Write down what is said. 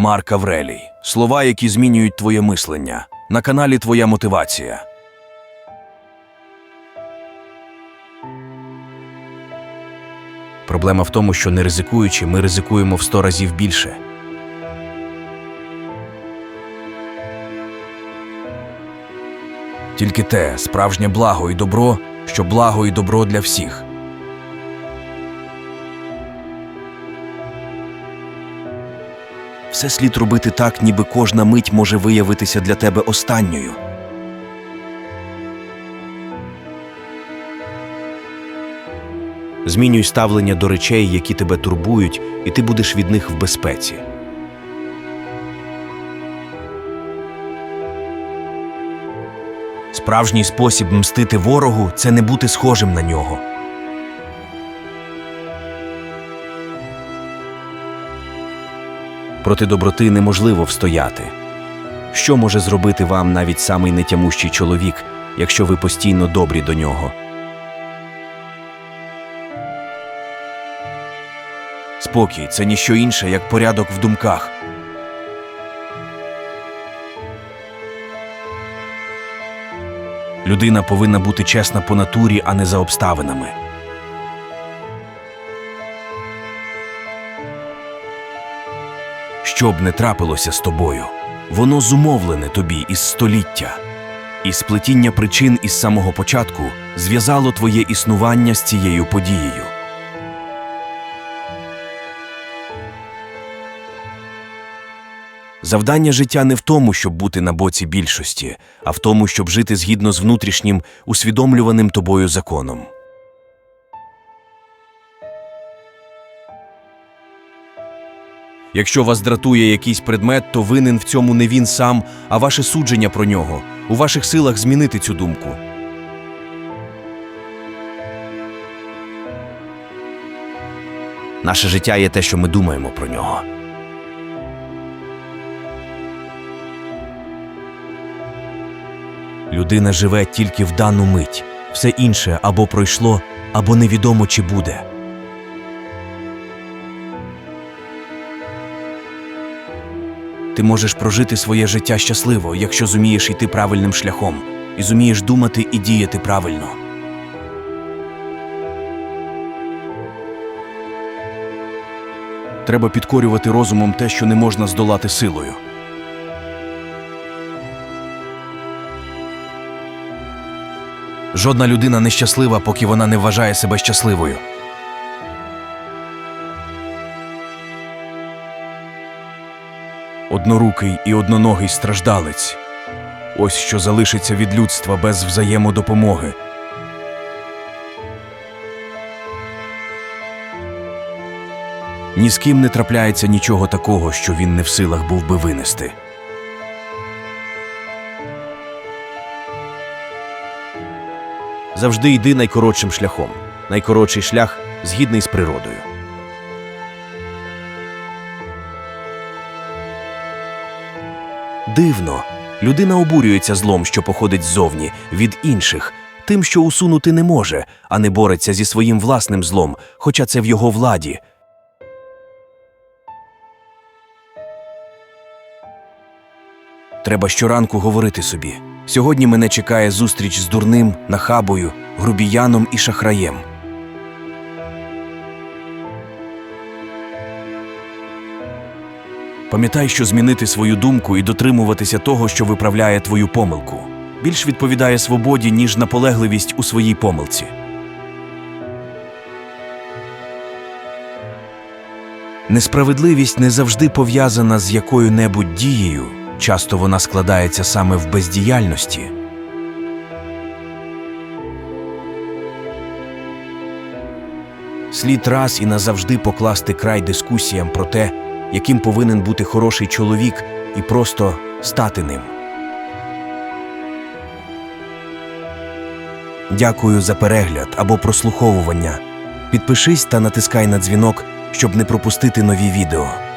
Марк Аврелій. Слова, які змінюють твоє мислення. На каналі Твоя мотивація. Проблема в тому, що не ризикуючи, ми ризикуємо в сто разів більше. Тільки те справжнє благо і добро, що благо і добро для всіх. Все слід робити так, ніби кожна мить може виявитися для тебе останньою. Змінюй ставлення до речей, які тебе турбують, і ти будеш від них в безпеці. Справжній спосіб мстити ворогу це не бути схожим на нього. Проти доброти неможливо встояти. Що може зробити вам навіть самий нетямущий чоловік, якщо ви постійно добрі до нього? Спокій це ніщо інше, як порядок в думках. Людина повинна бути чесна по натурі, а не за обставинами. Що б не трапилося з тобою, воно зумовлене тобі із століття, і сплетіння причин із самого початку зв'язало твоє існування з цією подією. Завдання життя не в тому, щоб бути на боці більшості, а в тому, щоб жити згідно з внутрішнім, усвідомлюваним тобою законом. Якщо вас дратує якийсь предмет, то винен в цьому не він сам, а ваше судження про нього. У ваших силах змінити цю думку. Наше життя є те, що ми думаємо про нього. Людина живе тільки в дану мить, все інше або пройшло, або невідомо чи буде. Ти можеш прожити своє життя щасливо, якщо зумієш йти правильним шляхом і зумієш думати і діяти правильно. Треба підкорювати розумом те, що не можна здолати силою. Жодна людина не щаслива, поки вона не вважає себе щасливою. Однорукий і одноногий страждалець. Ось що залишиться від людства без взаємодопомоги. Ні з ким не трапляється нічого такого, що він не в силах був би винести. Завжди йди найкоротшим шляхом. Найкоротший шлях згідний з природою. Дивно. Людина обурюється злом, що походить ззовні, від інших, тим, що усунути не може, а не бореться зі своїм власним злом, хоча це в його владі. Треба щоранку говорити собі: сьогодні мене чекає зустріч з дурним, нахабою, грубіяном і шахраєм. Пам'ятай, що змінити свою думку і дотримуватися того, що виправляє твою помилку, більш відповідає свободі, ніж наполегливість у своїй помилці. Несправедливість не завжди пов'язана з якою-небудь дією, часто вона складається саме в бездіяльності. Слід раз і назавжди покласти край дискусіям про те, яким повинен бути хороший чоловік, і просто стати ним. Дякую за перегляд або прослуховування. Підпишись та натискай на дзвінок, щоб не пропустити нові відео.